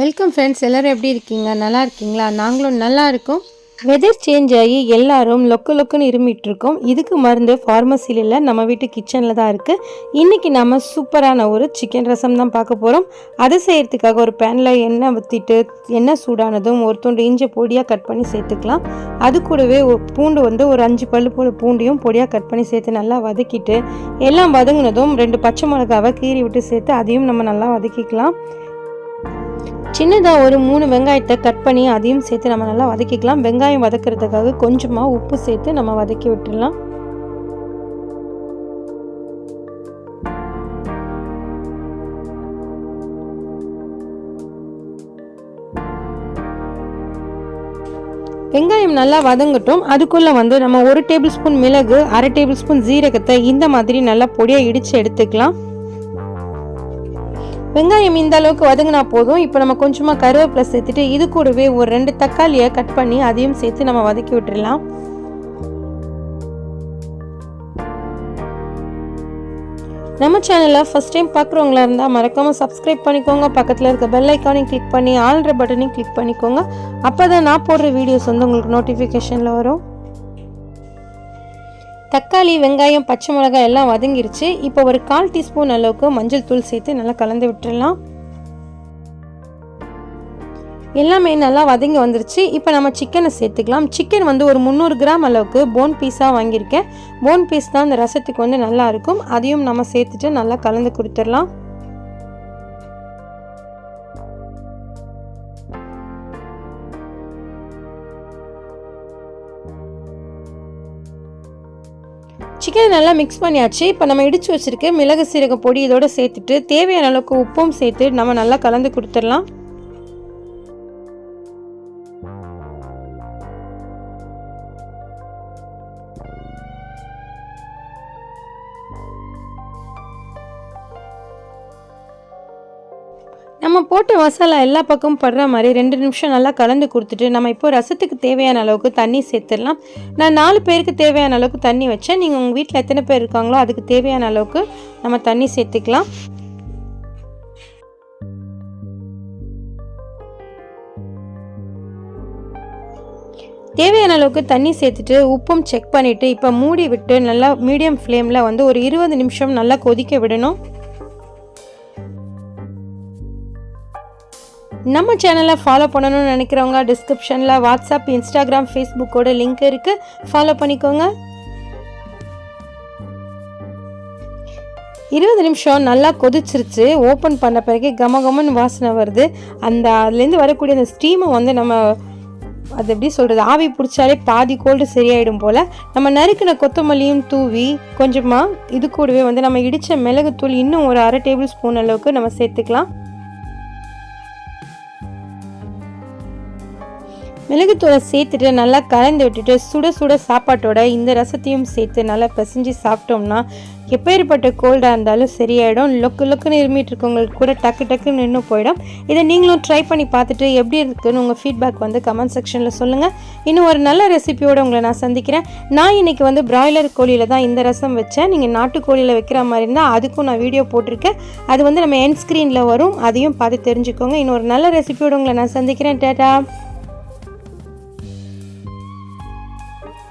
Welcome friends எல்லோரும் எப்படி இருக்கீங்க? நல்லா இருக்கீங்களா? நாங்களும் நல்லா இருக்கோம். வெதர் சேஞ்ச் ஆகி எல்லாரும் லொக்கு லொக்குன்னு இருமிட்டுருக்கோம். இதுக்கு மருந்து ஃபார்மசியில் இல்லை நம்ம வீட்டு கிச்சனில் தான் இருக்குது இன்றைக்கி நம்ம சூப்பரான ஒரு சிக்கன் ரசம் தான் பார்க்க போகிறோம் அதை செய்கிறதுக்காக ஒரு பேனில் எண்ணெய் ஊற்றிட்டு எண்ணெய் சூடானதும் ஒரு துண்டு இஞ்சி பொடியாக கட் பண்ணி சேர்த்துக்கலாம். அது கூடவே பூண்டு வந்து ஒரு அஞ்சு பல்லு போல் பூண்டையும் பொடியாக கட் பண்ணி சேர்த்து நல்லா வதக்கிட்டு எல்லாம் வதங்கினதும் ரெண்டு பச்சை மிளகாவை கீறி விட்டு சேர்த்து அதையும் நம்ம நல்லா வதக்கிக்கலாம். சின்னதாக ஒரு மூணு வெங்காயத்தை கட் பண்ணி அதையும் சேர்த்து நம்ம நல்லா வதக்கிக்கலாம். வெங்காயம் வதக்கிறதுக்காக கொஞ்சமாக உப்பு சேர்த்து நம்ம வதக்கி விட்டுடலாம். வெங்காயம் நல்லா வதங்கட்டும். அதுக்குள்ளே வந்து நம்ம ஒரு டேபிள் ஸ்பூன் மிளகு அரை டேபிள் ஸ்பூன் ஜீரகத்தை இந்த மாதிரி நல்லா பொடியாக இடித்து எடுத்துக்கலாம். வெங்காயம் இந்த அளவுக்கு வதங்கினா போதும். இப்போ நம்ம கொஞ்சமாக கருவேப்பிலை சேர்த்துட்டு இது கூடவே ஒரு ரெண்டு தக்காளியை கட் பண்ணி அதையும் சேர்த்து நம்ம வதக்கி விட்டுடலாம் நம்ம சேனலை ஃபஸ்ட் டைம் பார்க்குறவங்களா இருந்தால் மறக்காமல் சப்ஸ்கிரைப் பண்ணிக்கோங்க. பக்கத்தில் இருக்க பெல் ஐக்கானையும் கிளிக் பண்ணி ஆல்ற பட்டனையும் கிளிக் பண்ணிக்கோங்க. அப்போ தான் நான் போடுற வீடியோஸ் வந்து உங்களுக்கு நோட்டிஃபிகேஷனில் வரும். தக்காளி வெங்காயம் பச்சை மிளகாய் எல்லாம் வதங்கிருச்சு. இப்போ ஒரு கால் டீஸ்பூன் அளவுக்கு மஞ்சள் தூள் சேர்த்து நல்லா கலந்து விட்டுடலாம் எல்லாமே நல்லா வதங்கி வந்துருச்சு. இப்போ நம்ம சிக்கனை சேர்த்துக்கலாம். சிக்கன் வந்து ஒரு முந்நூறு கிராம் அளவுக்கு போன் பீஸாக வாங்கியிருக்கேன். போன் பீஸ் தான் அந்த ரசத்துக்கு வந்து நல்லா இருக்கும். அதையும் நம்ம சேர்த்துட்டு நல்லா கலந்து கொடுத்துடலாம். சிக்கனை நல்லா மிக்ஸ் பண்ணியாச்சு. இப்போ நம்ம இடித்து வச்சுருக்க மிளகு சீரக பொடி இதோட சேர்த்துட்டு தேவையான அளவுக்கு உப்பும் சேர்த்து நம்ம நல்லா கலந்து கொடுத்துடலாம். நம்ம போட்ட மசாலா எல்லா பக்கமும் படுற மாதிரி ரெண்டு நிமிஷம் நல்லா கலந்து கொடுத்துட்டு நம்ம இப்போ ரசத்துக்கு தேவையான அளவுக்கு தண்ணி சேர்த்துடலாம். நான் நாலு பேருக்கு தேவையான அளவுக்கு தண்ணி வச்சேன். நீங்கள் உங்கள் வீட்டில் எத்தனை பேர் இருக்காங்களோ அதுக்கு தேவையான அளவுக்கு நம்ம தண்ணி சேர்த்துக்கலாம். தேவையான அளவுக்கு தண்ணி சேர்த்துட்டு உப்பும் செக் பண்ணிவிட்டு இப்போ மூடி விட்டு நல்லா மீடியம் ஃப்ளேமில் வந்து ஒரு இருபது நிமிஷம் நல்லா கொதிக்க விடணும். நம்ம சேனலை ஃபாலோ பண்ணணும்னு நினைக்கிறவங்க டிஸ்கிரிப்ஷனில் வாட்ஸ்அப் இன்ஸ்டாகிராம் ஃபேஸ்புக்கோட லிங்க் இருக்குது ஃபாலோ பண்ணிக்கோங்க. இருபது நிமிஷம் நல்லா கொதிச்சிருச்சு. ஓப்பன் பண்ண பிறகு கம கமன்னு வாசனை வருது. அந்த அதுலேருந்து வரக்கூடிய அந்த ஸ்டீமை வந்து நம்ம அது எப்படி சொல்கிறது ஆவி பிடிச்சாலே பாதி கோல்டு சரியாயிடும் போல் நம்ம நறுக்கின கொத்தமல்லியும் தூவி கொஞ்சமாக இது கூடவே வந்து நம்ம இடித்த மிளகுத்தூள் இன்னும் ஒரு அரை டேபிள் ஸ்பூன் அளவுக்கு நம்ம சேர்த்துக்கலாம். மிளகுத்தூளை சேர்த்துட்டு நல்லா கலந்து விட்டுட்டு சுட சுட சாப்பாட்டோட இந்த ரசத்தையும் சேர்த்து நல்லா பிசைஞ்சு சாப்பிட்டோம்னா எப்பேற்பட்ட கோல்டாக இருந்தாலும் சரியாயிடும். லொக்கு லொக்குன்னு இருமிட்டு இருக்கவங்களுக்கு கூட டக்கு டக்குன்னு நின்று போயிடும். இதை நீங்களும் ட்ரை பண்ணி பார்த்துட்டு எப்படி இருக்குன்னு உங்கள் ஃபீட்பேக் வந்து கமெண்ட் செக்ஷனில் சொல்லுங்கள் இன்னும் ஒரு நல்ல ரெசிபியோடு உங்களை நான் சந்திக்கிறேன். நான் இன்றைக்கி வந்து பிராய்லர் கோழியில் தான் இந்த ரசம் வச்சேன். நீங்கள் நாட்டுக்கோழியில் வைக்கிற மாதிரி இருந்தால் அதுக்கும் நான் வீடியோ போட்டிருக்கேன். அது வந்து நம்ம என் ஸ்க்ரீனில் வரும். அதையும் பார்த்து தெரிஞ்சுக்கோங்க. இன்னும் ஒரு நல்ல ரெசிபியோடு உங்களை நான் சந்திக்கிறேன். டேட்டா